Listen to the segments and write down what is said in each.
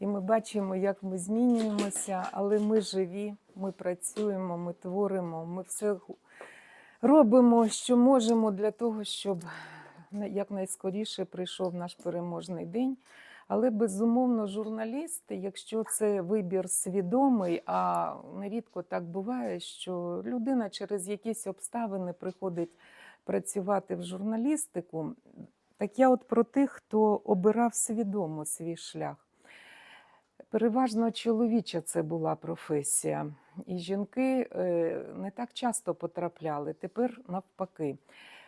І ми бачимо, як ми змінюємося, але ми живі, ми працюємо, ми творимо, ми все робимо, що можемо для того, щоб якнайскоріше прийшов наш переможний день. Але безумовно, журналісти, якщо це вибір свідомий, а нерідко так буває, що людина через якісь обставини приходить працювати в журналістику. Так я от про тих, хто обирав свідомо свій шлях. Переважно чоловіча це була професія, і жінки е, не так часто потрапляли, тепер навпаки.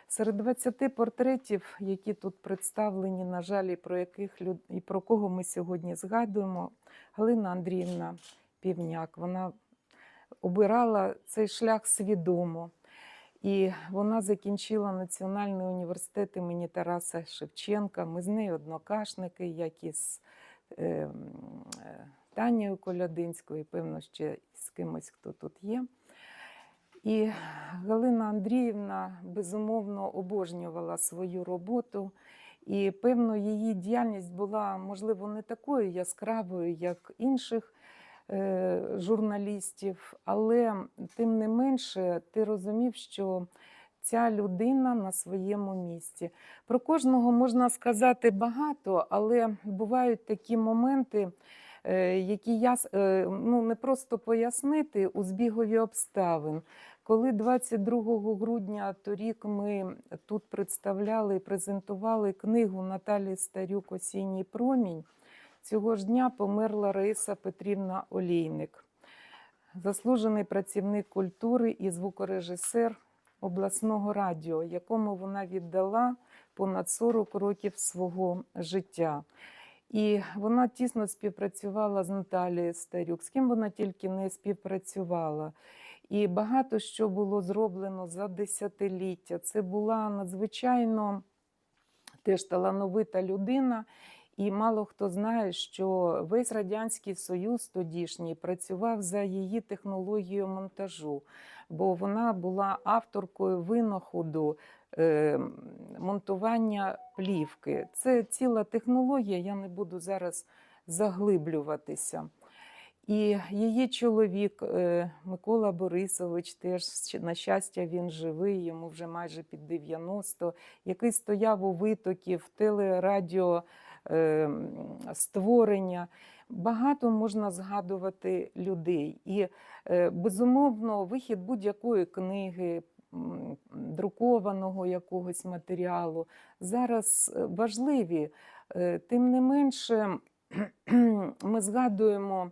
Серед 20 портретів, які тут представлені, на жаль, і про яких люд... і про кого ми сьогодні згадуємо, Галина Андріївна Півняк, вона обирала цей шлях свідомо. І вона закінчила Національний університет імені Тараса Шевченка. Ми з нею однокашники, як із Танією Колядинською, і певно, ще з кимось, хто тут є. І Галина Андріївна безумовно обожнювала свою роботу, і певно, її діяльність була, можливо, не такою яскравою, як інших е, журналістів, але тим не менше, ти розумів, що ця людина на своєму місці. Про кожного можна сказати багато, але бувають такі моменти, е, які я е, ну, не просто пояснити у збігові обставин. Коли 22 грудня торік ми тут представляли і презентували книгу Наталії Старюк Осінній промінь, цього ж дня померла Раїса Петрівна Олійник, заслужений працівник культури і звукорежисер обласного радіо, якому вона віддала понад 40 років свого життя. І вона тісно співпрацювала з Наталією Старюк, з ким вона тільки не співпрацювала. І багато що було зроблено за десятиліття. Це була надзвичайно теж талановита людина. І мало хто знає, що весь Радянський Союз тодішній працював за її технологією монтажу, бо вона була авторкою винаходу е, монтування плівки. Це ціла технологія, я не буду зараз заглиблюватися. І її чоловік е, Микола Борисович, теж на щастя, він живий, йому вже майже під 90, який стояв у витоків телерадіо створення. Багато можна згадувати людей. І, е, безумовно, вихід будь-якої книги, друкованого якогось матеріалу зараз е, важливі. Е, Тим не менше, ми згадуємо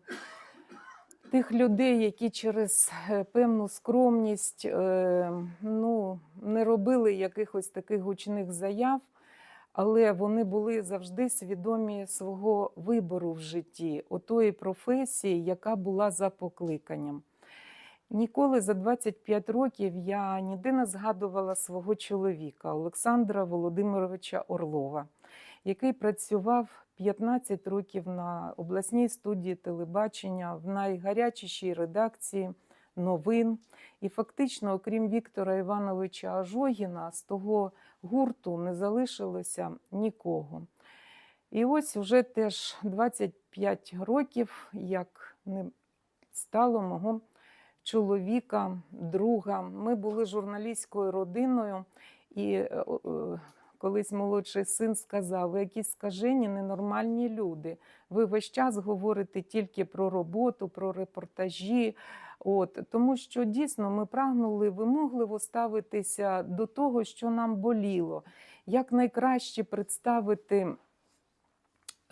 тих людей, які через е, певну скромність е, ну, не робили якихось таких гучних заяв, але вони були завжди свідомі свого вибору в житті, отої професії, яка була за покликанням. Ніколи за 25 років я ніде не згадувала свого чоловіка Олександра Володимировича Орлова, який працював 15 років на обласній студії телебачення в найгарячішій редакції новин. І фактично, окрім Віктора Івановича Ажогіна, з того гурту не залишилося нікого. І ось уже теж 25 років, як не стало мого чоловіка, друга. Ми були журналістською родиною, і е, е, колись молодший син сказав: ви якісь скажені, ненормальні люди. Ви весь час говорите тільки про роботу, про репортажі. От, тому що дійсно ми прагнули вимогливо ставитися до того, що нам боліло, як найкраще представити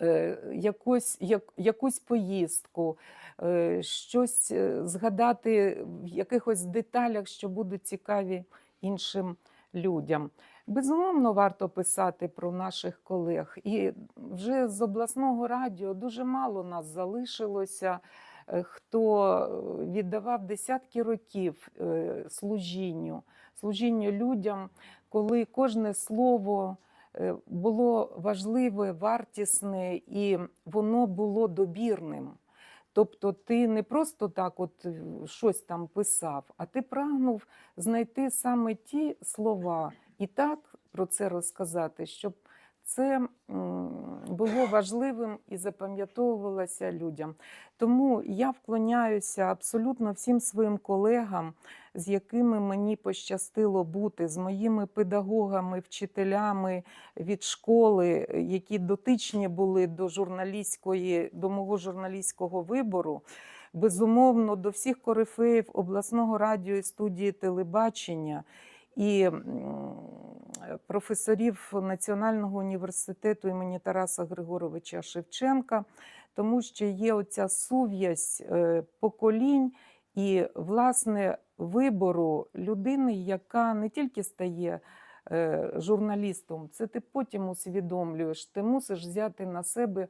е, якусь, як, якусь поїздку, е, щось е, згадати в якихось деталях, що будуть цікаві іншим людям. Безумовно, варто писати про наших колег. І вже з обласного радіо дуже мало нас залишилося, е, хто е, віддавав десятки років е, служінню, служінню людям, коли кожне слово було важливе, вартісне і воно було добірним. Тобто ти не просто так от щось там писав, а ти прагнув знайти саме ті слова і так про це розказати, щоб це було важливим і запам'ятовувалося людям. Тому я вклоняюся абсолютно всім своїм колегам, з якими мені пощастило бути, з моїми педагогами, вчителями від школи, які дотичні були до журналістської, до мого журналістського вибору. Безумовно, до всіх корифеїв обласного радіо і студії телебачення і професорів Національного університету імені Тараса Григоровича Шевченка, тому що є оця сув'язь е, поколінь і, власне, вибору людини, яка не тільки стає е, журналістом, це ти потім усвідомлюєш, ти мусиш взяти на себе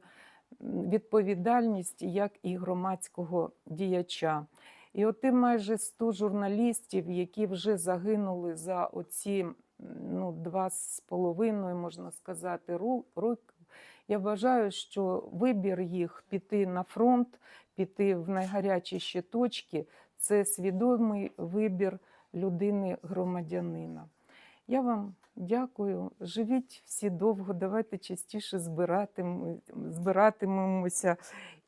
відповідальність як і громадського діяча. І от ти майже 100 журналістів, які вже загинули за оці ну, два з половиною, можна сказати, роки. Я вважаю, що вибір їх піти на фронт, піти в найгарячіші точки це свідомий вибір людини-громадянина. Я вам дякую. Живіть всі довго, давайте частіше збиратим- збиратимемося.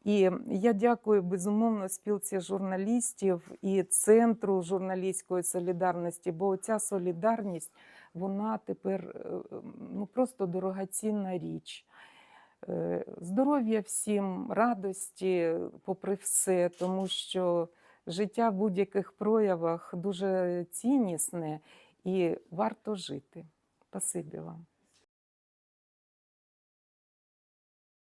І я дякую безумовно спілці журналістів і центру журналістської солідарності, бо ця солідарність вона тепер е, ну, просто дорогоцінна річ. Е, Здоров'я всім, радості, попри все, тому що життя в будь-яких проявах дуже ціннісне і варто жити. Спасибі вам.